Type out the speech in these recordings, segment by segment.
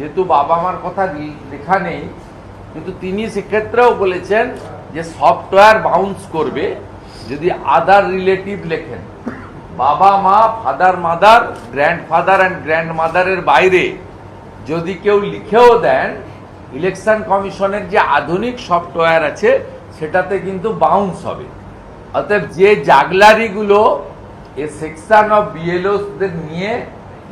যেহেতু বাবা মার কথা লেখা নেই, কিন্তু তিনি সেক্ষেত্রেও বলেছেন যে সফটওয়্যার বাউন্স করবে যদি আদার রিলেটিভ লেখেন। বাবা মা father mother grandfather and গ্র্যান্ড মাদারের বাইরে যদি কেউ লিখেও দেন ইলেকশন কমিশনের যে আধুনিক সফটওয়্যার আছে, সেটাতে কিন্তু বাউন্স হবে। অতএব যে জাগলারিগুলো এ সেকশন অফ বিএলওদের নিয়ে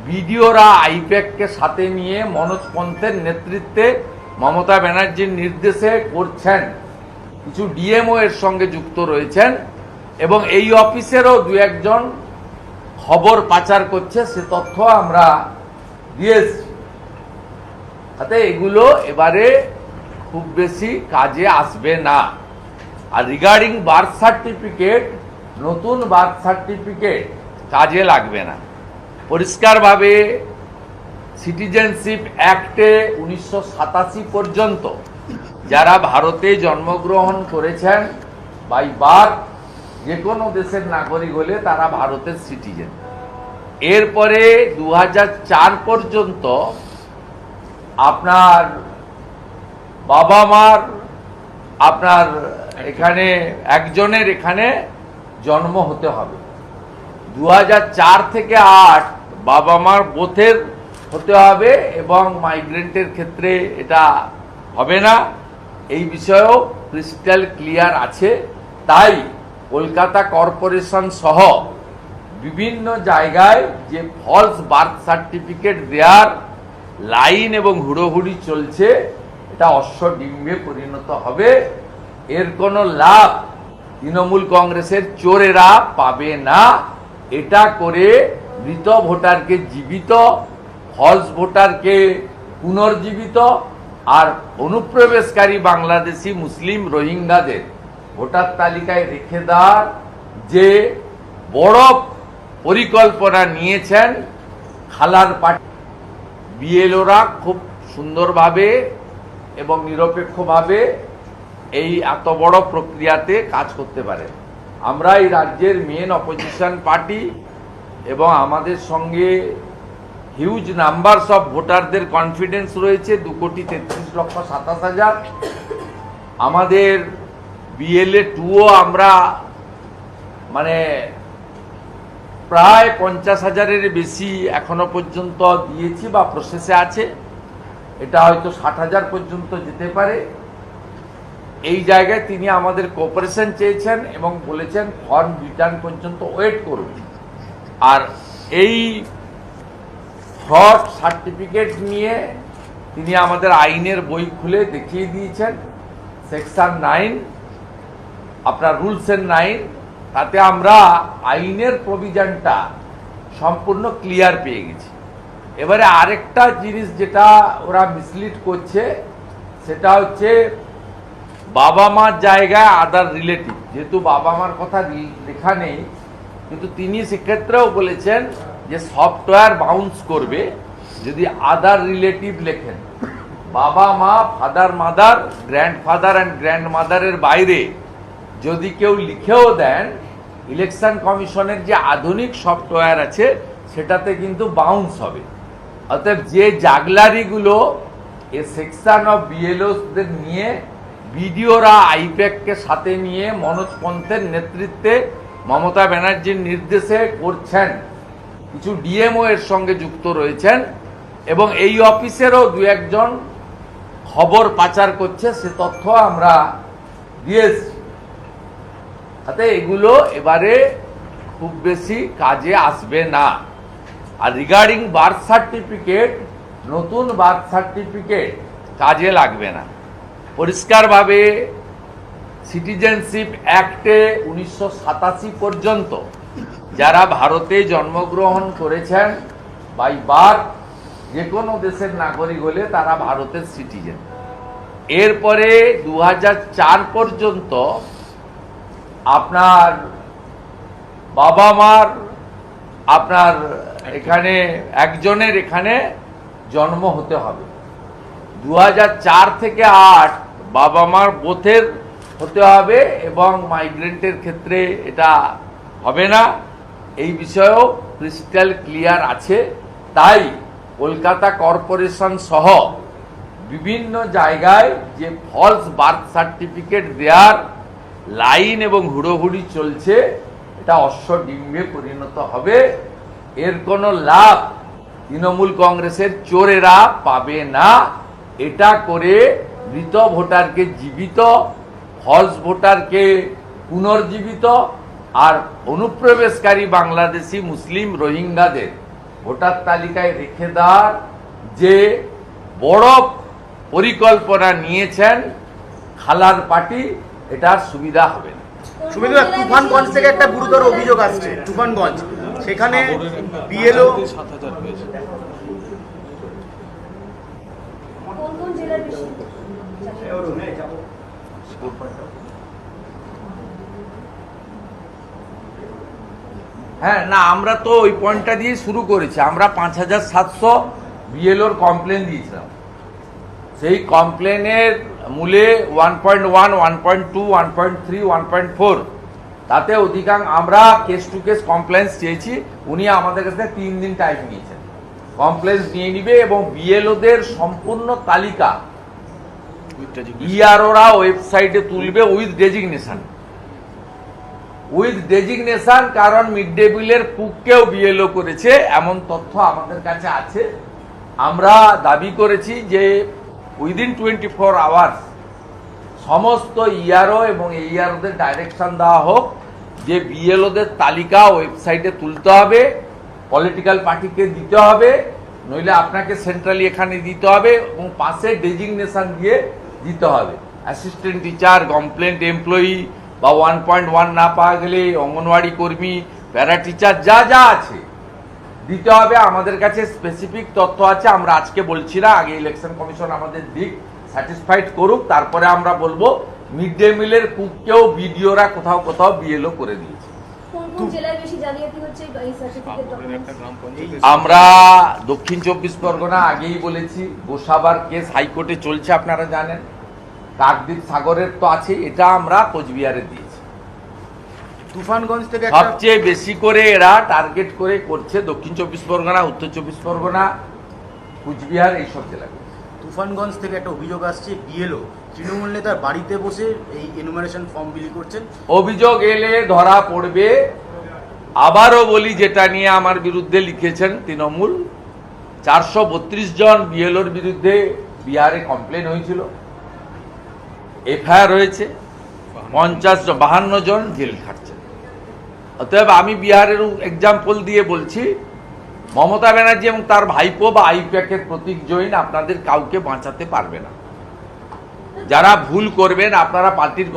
বিডিওরা আইপ্যাককে সাথে নিয়ে মনোজ পন্থের নেতৃত্বে মমতা ব্যানার্জির নির্দেশে করছেন। কিছু ডিএমও এর সঙ্গে যুক্ত রয়েছেন এবং এই অফিসেরও দু একজন খবর পাচার করছে, সে তথ্য আমরা দিয়েছি তাতে এগুলো এবারে খুব বেশি কাজে আসবে না। আর রিগার্ডিং বার্থ সার্টিফিকেট নতুন বার্থ সার্টিফিকেট কাজে লাগবে না। পরিষ্কারভাবে সিটিজেনশিপ অ্যাক্টে উনিশশো সাতাশি পর্যন্ত যারা ভারতে জন্মগ্রহণ করেছেন বাই বার্থ যে কোনো দেশের নাগরিক হলে তারা ভারতের সিটিজেন এরপরে দু পর্যন্ত আপনার বাবা মার, আপনার এখানে একজনের এখানে জন্ম হতে হবে। দু থেকে আট বাবা মার বোথের হতে হবে এবং মাইগ্রেন্টের ক্ষেত্রে এটা হবে না। এই বিষয়েও ক্রিস্টাল ক্লিয়ার আছে। তাই কলকাতা কর্পোরেশন সহ বিভিন্ন জায়গায় যে ফলস বার্থ সার্টিফিকেট দেওয়ার লাইন এবং হুড়োহুড়ি চলছে, এটা অশ্বডিম্বে পরিণত হবে। এর কোনো লাভ তৃণমূল কংগ্রেসের চোরেরা পাবে না। এটা করে মৃত ভোটারকে জীবিত ফলস ভোটারকে পুনর্জীবিত আর অনুপ্রবেশকারী বাংলাদেশি মুসলিম রোহিঙ্গাদের ভোটার তালিকায় রেখে দেওয়ার যে বড় পরিকল্পনা নিয়েছেন খালার পার্টি বিএলওরা খুব সুন্দরভাবে এবং নিরপেক্ষভাবে এই এত বড় প্রক্রিয়াতে কাজ করতে পারে আমরা এই রাজ্যের মেন অপোজিশন পার্টি এবং আমাদের সঙ্গে হিউজ নাম্বারস অফ ভোটারদের কনফিডেন্স রয়েছে, দু কোটি তেত্রিশ লক্ষ সাতাশ হাজার। আমাদের বিএলএ টুও আমরা মানে প্রায় পঞ্চাশ হাজারের বেশি এখনও পর্যন্ত দিয়েছি বা প্রসেসে আছে। এটা হয়তো ষাট হাজার পর্যন্ত যেতে পারে। এই জায়গায় তিনি আমাদের কোঅপারেশন চেয়েছেন এবং বলেছেন ফর্ম রিটার্ন পর্যন্ত ওয়েট করুন। আর এই ফ্রড সার্টিফিকেট নিয়ে তিনি আমাদের আইনের বই খুলে দেখিয়ে দিয়েছেন। সেকশন নাইন আপনার রুলস এন্ড নাইন তাতে আমরা আইনের প্রভিজনটা সম্পূর্ণ ক্লিয়ার পেয়ে গেছি। এবারে আরেকটা জিনিস যেটা ওরা মিসলিড করছে, সেটা হচ্ছে বাবা মার জায়গায় আদার রিলেটিভ যেহেতু বাবা মার কথা লেখা নেই কিন্তু তিনি সেক্ষেত্রেও বলেছেন যে সফটওয়্যার বাউন্স করবে যদি আদার রিলেটিভ লেখেন। বাবা, মা father mother grandfather and গ্র্যান্ড মাদারের বাইরে যদি কেউ লিখেও দেন ইলেকশন কমিশনের যে আধুনিক সফটওয়্যার আছে, সেটাতে কিন্তু বাউন্স হবে। অতএব যে জাগলারিগুলো এ সেকশন অফ বিএলওদের নিয়ে বিডিওরা আইপ্যাককে সাথে নিয়ে মনোজ পন্থের নেতৃত্বে মমতা ব্যানার্জির নির্দেশে করছেন। কিছু ডিএমও এর সঙ্গে যুক্ত রয়েছেন এবং এই অফিসেরও দু একজন খবর পাচার করছে, সে তথ্য আমরা দিয়েছি তাতে এগুলো এবারে খুব বেশি কাজে আসবে না। আর রিগার্ডিং বার্থ সার্টিফিকেট নতুন বার্থ সার্টিফিকেট কাজে লাগবে না। পরিষ্কারভাবে সিটিজেনশিপ অ্যাক্টে উনিশশো সাতাশি পর্যন্ত যারা ভারতে জন্মগ্রহণ করেছেন বাই বার্থ যে কোনো দেশের নাগরিক হলে তারা ভারতের সিটিজেন এরপরে দু পর্যন্ত আপনার বাবা মার, আপনার এখানে একজনের এখানে জন্ম হতে হবে। দু থেকে আট বাবা মার বোথের হতে হবে এবং মাইগ্রেন্টের ক্ষেত্রে এটা হবে না। এই বিষয়েও ক্রিস্টাল ক্লিয়ার আছে। তাই কলকাতা কর্পোরেশন সহ বিভিন্ন জায়গায় যে ফলস বার্থ সার্টিফিকেট দেওয়ার লাইন এবং হুড়োহুড়ি চলছে, এটা অশ্বডিম্বে পরিণত হবে। এর কোনো লাভ তৃণমূল কংগ্রেসের চোরেরা পাবে না। এটা করে মৃত ভোটারকে জীবিত ফলস ভোটারকে পুনর্জীবিত আর অনুপ্রবেশকারী বাংলাদেশি মুসলিম রোহিঙ্গাদের ভোটার তালিকায় রেখে দেওয়ার যে বড় পরিকল্পনা নিয়েছেন খালার পার্টি এটার সুবিধা হবে না। সুবিধা তুফানগঞ্জ থেকে একটা গুরুতর অভিযোগ আসছে তুফানগঞ্জ। সেখানে বিএলও কোন কোন জেলার বেশি হ্যাঁ না, আমরা তো ওই পয়েন্টটা দিয়ে শুরু করেছি। আমরা পাঁচ হাজার সাতশো বিএলওর কমপ্লেন দিয়েছিলাম। সেই কমপ্লেনের মূলে one point one one point two one point three one point four তাতে অধিকাংশ আমরা কেস টু কেস কমপ্লেন্স চেয়েছি। উনি আমাদের কাছে তিন দিন টাইম নিয়েছেন কমপ্লেন্স নিয়ে নিবে এবং বিএলওদের সম্পূর্ণ তালিকা ইআরওরা ওয়েবসাইটে তুলবে উইথ ডেজিগনেশন উইথ ডেজিগনেশন কারণ মিড ডে মিলের কুককেও বিএলও করেছে, এমন তথ্য আমাদের কাছে আছে। আমরা দাবি করেছি যে উইদিন টোয়েন্টি ফোর আওয়ার্স সমস্ত ইআরও এবং এইআরওদের ডাইরেকশন দেওয়া হোক, যে বিএলওদের তালিকা ওয়েবসাইটে তুলতে হবে পলিটিক্যাল পার্টিকে দিতে হবে, নইলে আপনাকে সেন্ট্রালি এখানে দিতে হবে এবং পাশে ডেজিগনেশন দিয়ে দিতে হবে। অ্যাসিস্ট্যান্ট টিচার কমপ্লেন্ট এমপ্লয়ি বা ওয়ান পয়েন্ট ওয়ান না পাওয়া গেলে অঙ্গনওয়াড়ি কর্মী প্যারা টিচার যা যা আছে। দিতে হবে, আমাদের কাছে স্পেসিফিক তথ্য আছে, আমরা আজকে বলছি না, আগে ইলেকশন কমিশন আমাদের দিক স্যাটিসফাইড করুক, তারপরে আমরা বলব মিড ডে মিলের কুককেও বিডিওরা কোথাও কোথাও বিএলও করে দিয়েছে। আমরা দক্ষিণ চব্বিশ পরগনা আগেই বলেছি গোসাবার কেস হাইকোর্টে চলছে আপনারা জানেন। কাকদ্বীপ সাগরের তো আছে এটা আমরা কোচবিহারে দিয়েছি। তুফানগঞ্জ থেকে সবচেয়ে বেশি করে এরা টার্গেট করে করছে দক্ষিণ চব্বিশ পরগনা উত্তর চব্বিশ পরগনা কুচবিহার এইসব জেলা তুফানগঞ্জ থেকে একটা অভিযোগ আসছে বিএলও তৃণমূল নেতার বাড়িতে বসে এই এনুমারেশন ফর্ম বিলি করছেন। অভিযোগ এলে ধরা পড়বে আবারও বলি যেটা নিয়ে আমার বিরুদ্ধে লিখেছেন তৃণমূল। চারশো বত্রিশ জন বিএলওর বিরুদ্ধে বিহারে কমপ্লেন হয়েছিল। এফআইআর হয়েছে। পঞ্চাশ জন, বাহান্ন জন জেল খাটছে। অতএব আমি বিহারের এক্সাম্পল দিয়ে বলছি, মমতা ব্যানার্জি এবং তার ভাইপো বা আইপ্যাকের প্রতীক জৈন আপনাদের কাউকে বাঁচাতে পারবে না। যারা ভুল করবেন, আপনারা পার্টির